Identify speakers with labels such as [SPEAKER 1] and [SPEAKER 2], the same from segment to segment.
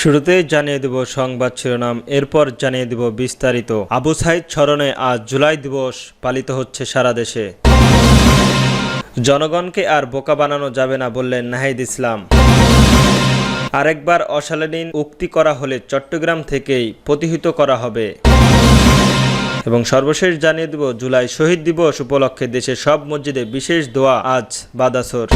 [SPEAKER 1] শুরুতেই জানিয়ে দেব সংবাদ শিরোনাম, এরপর জানিয়ে দেব বিস্তারিত। আবু সাইদ স্মরণে আজ জুলাই দিবস পালিত হচ্ছে সারা দেশে। জনগণকে আর বোকা বানানো যাবে না বললেন নাহিদ ইসলাম। আরেকবার অশালীন উক্তি করা হলে চট্টগ্রাম থেকেই প্রতিহিত করা হবে। এবং সর্বশেষ জানিয়ে দেব, জুলাই শহীদ দিবস উপলক্ষে দেশের সব মসজিদে বিশেষ দোয়া আজ বাদাসর।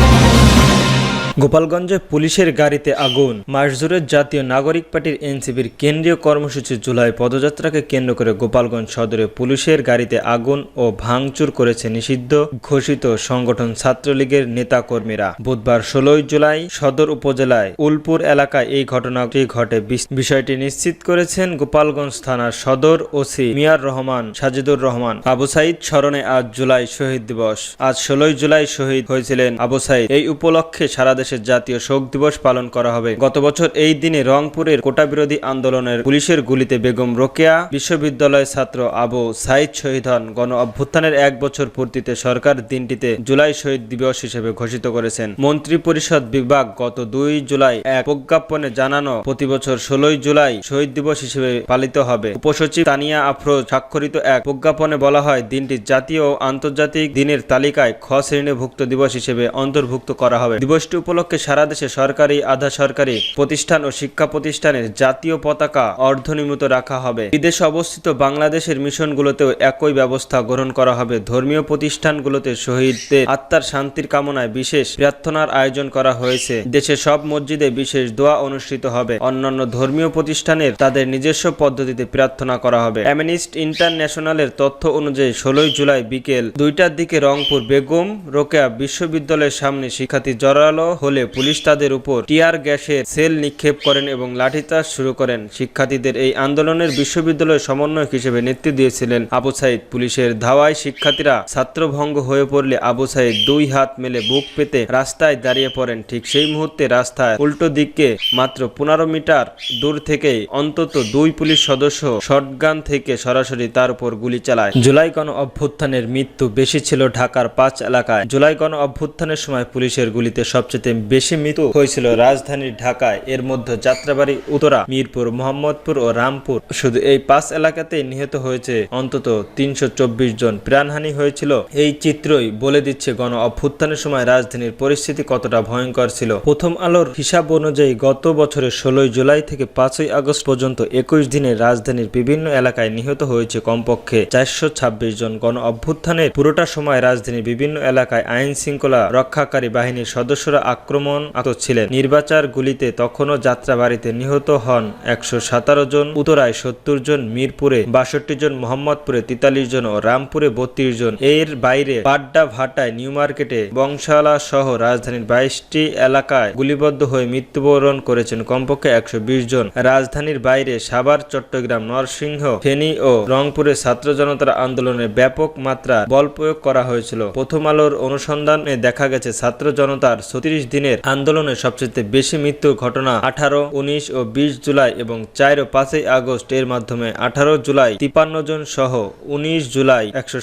[SPEAKER 1] গোপালগঞ্জে পুলিশের গাড়িতে আগুন। মাসজুরের জাতীয় নাগরিক পার্টির এনসিপির কেন্দ্রীয় কর্মসূচি জুলাই পদযাত্রাকে কেন্দ্র করে গোপালগঞ্জ সদরে পুলিশের গাড়িতে আগুন ও ভাঙচুর করেছে নিষিদ্ধ ঘোষিত সংগঠন ছাত্রলীগের নেতাকর্মীরা। বুধবার ষোলোই জুলাই সদর উপজেলায় উলপুর এলাকায় এই ঘটনাটি ঘটে। বিষয়টি নিশ্চিত করেছেন গোপালগঞ্জ থানার সদর ওসি মিয়ার রহমান সাজিদুর রহমান। আবু সাইদ স্মরণে আজ জুলাই শহীদ দিবস। আজ ষোলোই জুলাই শহীদ হয়েছিলেন আবু সাইদ। এই উপলক্ষে সারা দেশের জাতীয় শোক দিবস পালন করা হবে। গত বছর এই দিনে রংপুরের কোটা বিরোধী আন্দোলনের পুলিশের গুলিতে বেগম রোকেয়া বিশ্ববিদ্যালয় ছাত্র আবু সাইদ শহীদ হন। গণ অভ্যুত্থানের এক বছর পূর্তিতে সরকার দিনটিতে জুলাই শহীদ দিবস হিসেবে ঘোষিত করেছেন। মন্ত্রী পরিষদ বিভাগ গত দুই জুলাই এক প্রজ্ঞাপনে জানানো, প্রতি বছর ষোলোই জুলাই শহীদ দিবস হিসেবে পালিত হবে। উপসচিব তানিয়া আফরোজ স্বাক্ষরিত এক প্রজ্ঞাপনে বলা হয়, দিনটি জাতীয় ও আন্তর্জাতিক দিনের তালিকায় খ শ্রেণীভুক্ত দিবস হিসেবে অন্তর্ভুক্ত করা হবে। দিবসটি উপলক্ষে সারা দেশে সরকারি, আধা সরকারি প্রতিষ্ঠান ও শিক্ষা প্রতিষ্ঠানের জাতীয় পতাকা অর্ধনির্মিত রাখা হবে। বিদেশে অবস্থিত বাংলাদেশের মিশনগুলোতেও একই ব্যবস্থা গ্রহণ করা হবে। ধর্মীয় প্রতিষ্ঠানগুলোতে শহীদদের আত্মার শান্তির কামনায় বিশেষ প্রার্থনার আয়োজন করা হয়েছে। দেশের সব মসজিদে বিশেষ দোয়া অনুষ্ঠিত হবে। অন্যান্য ধর্মীয় প্রতিষ্ঠানের তাদের নিজস্ব পদ্ধতিতে প্রার্থনা করা হবে। অ্যামনিস্ট ইন্টারন্যাশনালের তথ্য অনুযায়ী ষোলোই জুলাই বিকেল দুইটার দিকে রংপুর বেগম রোকেয়া বিশ্ববিদ্যালয়ের সামনে শিক্ষার্থী জড়ালো হলে পুলিশ তাদের উপর টিয়ার গ্যাসের সেল নিক্ষেপ করেন এবং লাঠিচার্জ শুরু করেন। শিক্ষার্থীদের এই আন্দোলনের বিশ্ববিদ্যালয় সমন্বয়ক হিসেবে নেতৃত্ব দিয়েছিলেন আবু সাইদ। পুলিশের ধাওয়ায় শিক্ষার্থীরা ছাত্রভঙ্গ হয়ে পড়লে আবু সাইদ দুই হাত মেলে বুক পেতে রাস্তায় দাঁড়িয়ে পড়েন। ঠিক সেই মুহূর্তে রাস্তায় উল্টো দিকে মাত্র পনেরো মিটার দূর থেকেই অন্তত দুই পুলিশ সদস্য শটগান থেকে সরাসরি তার উপর গুলি চালায়। জুলাই গণ অভ্যুত্থানের মৃত্যু বেশি ছিল ঢাকার পাঁচ এলাকায়। জুলাই গণ অভ্যুত্থানের সময় পুলিশের গুলিতে সবচেয়ে বেশি মৃত্যু হয়েছিল রাজধানীর ঢাকায় এর মধ্যে যাত্রাবাড়ি, উত্তরা, মিরপুর, মোহাম্মদপুর ও রামপুর। শুধু এই পাঁচ এলাকাতেই নিহত হয়েছে অন্তত তিনশো চব্বিশ জন। প্রাণহানি হয়েছিল, এই চিত্রই বলে দিচ্ছে গণ অভ্যুত্থানের সময় রাজধানীর পরিস্থিতি কতটা ভয়ঙ্কর ছিল। প্রথম আলোর হিসাব অনুযায়ী গত বছরের ষোলোই জুলাই থেকে পাঁচই আগস্ট পর্যন্ত একুশ দিনে রাজধানীর বিভিন্ন এলাকায় নিহত হয়েছে কমপক্ষে চারশো ছাব্বিশ জন। গণ অভ্যুত্থানের পুরোটা সময় রাজধানীর বিভিন্ন এলাকায় আইন শৃঙ্খলা রক্ষাকারী বাহিনীর সদস্যরা আক্রমণ আহত ছিলেন নির্বাচার গুলিতে তখনও যাত্রাবাড়িতে নিহত হন একশো সাতারো জন, উত্তরায় সত্তর জন, মিরপুরে বাষট্টি জন, মোহাম্মদপুরে তেতাল্লিশ জন ও রামপুরে বত্রিশ জন। এর বাইরে পাড্ডা ভাটায় নিউ মার্কেটে বংশালা সহ রাজধানীর বাইশটি এলাকায় গুলিবদ্ধ হয়ে মৃত্যুবরণ করেছেন কমপক্ষে একশো বিশ জন। রাজধানীর বাইরে সাভার, চট্টগ্রাম, নরসিংহ, ফেনী ও রংপুরে ছাত্র জনতার আন্দোলনে ব্যাপক মাত্রা বল প্রয়োগ করা হয়েছিল। প্রথম আলোর অনুসন্ধানে দেখা গেছে, ছাত্র জনতার ছত্রিশ দিনের আন্দোলনে সবচেয়ে বেশি মৃত্যুর ঘটনা আঠারো, উনিশ ও বিশ জুলাই এবং চার ও পাঁচই আগস্ট এর মাধ্যমে আঠারো জুলাই তিপান্ন জন সহ উনিশ জুলাই একশো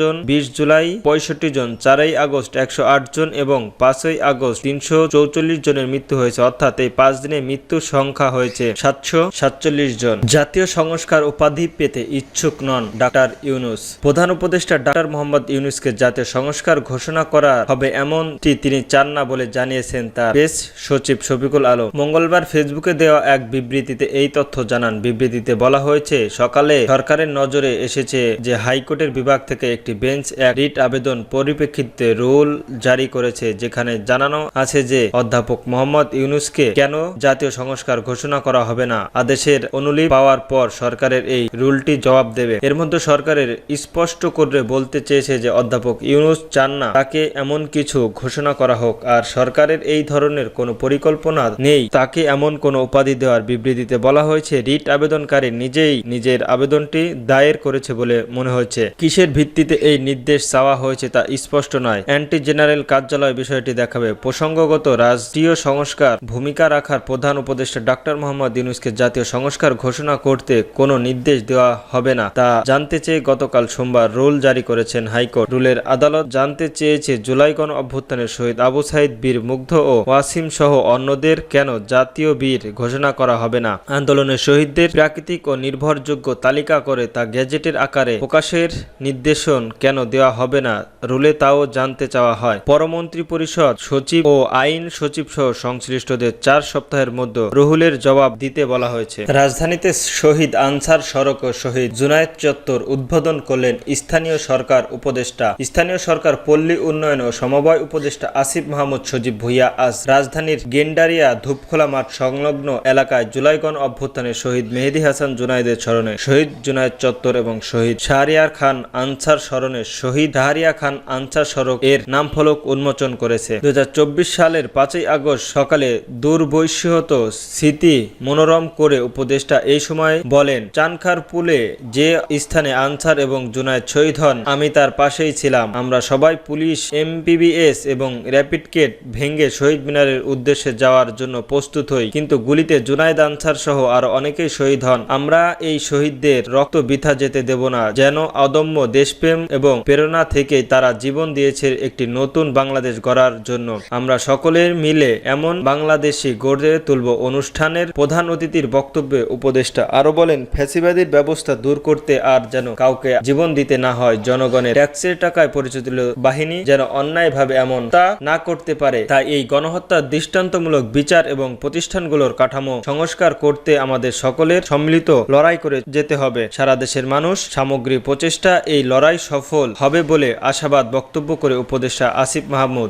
[SPEAKER 1] জন, বিশ জুলাই পঁয়ষট্টি জন, চারই আগস্ট একশো আট জন এবং পাঁচই আগস্ট তিনশো চৌচল্লিশ জনের মৃত্যু হয়েছে। অর্থাৎ এই পাঁচ দিনে মৃত্যুর সংখ্যা হয়েছে সাতশো সাতচল্লিশ জন। জাতীয় সংস্কার উপাধি পেতে ইচ্ছুক নন ডাক্তার ইউনুস। প্রধান উপদেষ্টা ডাক্তার মোহাম্মদ ইউনুসকে জাতীয় সংস্কার ঘোষণা করা হবে এমনটি তিনি চান না বলে জানিয়েছেন তার প্রেস সচিব শফিকুল আলম। মঙ্গলবার ফেসবুকে দেওয়া এক বিবৃতিতে এই তথ্য জানান। বিবৃতিতে বলা হয়েছে, সকালে সরকারের নজরে এসেছে যে হাইকোর্টের বিভাগ থেকে একটি বেঞ্চ এক রিট আবেদন পরিপ্রেক্ষিতে রুল জারি করেছে, যেখানে জানানো আছে যে অধ্যাপক মোহাম্মদ ইউনুসকে কেন জাতীয় সংস্কার ঘোষণা করা হবে না? আদেশের অনুলিপি পাওয়ার পর সরকারের এই রুলটি জবাব দেবে। এর মধ্যে সরকারের স্পষ্ট করে বলতে চেয়েছে যে অধ্যাপক ইউনুস চান না তাকে এমন কিছু ঘোষণা করা হোক, আর সরকারের এই ধরনের কোনো পরিকল্পনা নেই। তাকে এমন কোনো উপাধি দেওয়ার বিবৃতিতে বলা হয়েছে, রিট আবেদনকারী নিজেই নিজের আবেদনটি দায়ের করেছে বলে মনে হয়েছে। কিসের ভিত্তিতে এই নির্দেশ চাওয়া হয়েছে তা স্পষ্ট নয়। অ্যান্টি জেনারেল কার্যালয় বিষয়টি দেখাবে। প্রসঙ্গগত রাষ্ট্রীয় সংস্কার ভূমিকা রাখার প্রধান উপদেষ্টা ডাক্তার মোহাম্মদ ইউনুসকে জাতীয় সংস্কার ঘোষণা করতে কোনো নির্দেশ দেওয়া হবে না। তা জানতে চেয়ে গতকাল সোমবার রুল জারি করেছেন হাইকোর্ট। রুলের আদালত জানতে চেয়েছে, জুলাই গণ অভ্যুত্থানের শহীদ আবু সাইদ বীর বীর মুগ্ধ ও ওয়াসিম সহ অন্যদের কেন জাতীয় বীর ঘোষণা করা হবে না? আন্দোলনের শহীদদের প্রাকৃতিক ও নির্ভরযোগ্য তালিকা করে তা গেজেটের আকারে প্রকাশের নির্দেশন কেন দেওয়া হবে না, রুলে তাও জানতে চাওয়া হয়। পরমন্ত্রী পরিষদ সচিব ও আইন সচিব সহ সংশ্লিষ্টদের চার সপ্তাহের মধ্যে রুহুলের জবাব দিতে বলা হয়েছে। রাজধানীতে শহীদ আনসার সড়ক ও শহীদ জুনায়েদ চত্বর উদ্বোধন করলেন স্থানীয় সরকার উপদেষ্টা। স্থানীয় সরকার পল্লী উন্নয়ন ও সমবায় উপদেষ্টা আসিফ মাহমুদ সজীব ভুইয়া আজ রাজধানীর গেন্ডারিয়া ধূপখোলা মাঠ সংলগ্ন এলাকায় জুলাইগণ অভ্যুত্থানে শহীদ মেহেদি হাসান জুনায়েদের স্মরণে, শহীদ জুনায়েদ চত্বর এবং শহীদ শাহরিয়ার খান আনসার স্মরণে শহীদ শাহরিয়া খান আনসার সড়ক এর নাম ফলক উন্মোচন করেছে। দু সালের পাঁচই আগস্ট সকালে দুর্বৈষ্যত স্মৃতি মনোরম করে উপদেষ্টা এই সময় বলেন, চানখার পুলে যে স্থানে আনসার এবং জুনায়েদ শহীদ হন, আমি তার পাশেই ছিলাম। আমরা সবাই পুলিশ, এমপিবিএস এবং র্যাপিড কেট ভেঙে শহীদ মিনারের উদ্দেশ্যে যাওয়ার জন্য প্রস্তুত হই। কিন্তু গুলিতে জুনায়েদ আনসার সহ আরও অনেকেই শহীদ হন। আমরা এই শহীদদের রক্ত বৃথা যেতে দেব না, যেন অদম্য দেশপ্রেম এবং প্রেরণা থেকেই তারা জীবন দিয়েছে একটি নতুন বাংলাদেশ গড়ার জন্য। আমরা সকলে মিলে এমন বাংলাদেশি গড়ে তুলব। অনুষ্ঠানের প্রধান অতিথির বক্তব্যে উপদেষ্টা আরও বলেন, ফ্যাসিবাদীর ব্যবস্থা দূর করতে আর যেন কাউকে জীবন দিতে না হয়। জনগণের ট্যাক্সের টাকায় পরিচালিত বাহিনী যেন অন্যায়ভাবে এমন তা না করতে পারে। তাই এই গণহত্যার দৃষ্টান্তমূলক বিচার এবং প্রতিষ্ঠানগুলোর কাঠামো সংস্কার করতে আমাদের সকলের সম্মিলিত লড়াই করে যেতে হবে। সারা দেশের মানুষ সামগ্রী প্রচেষ্টা এই লড়াই সফল হবে বলে আশাবাদ বক্তব্য করে উপদেষ্টা আসিফ মাহমুদ।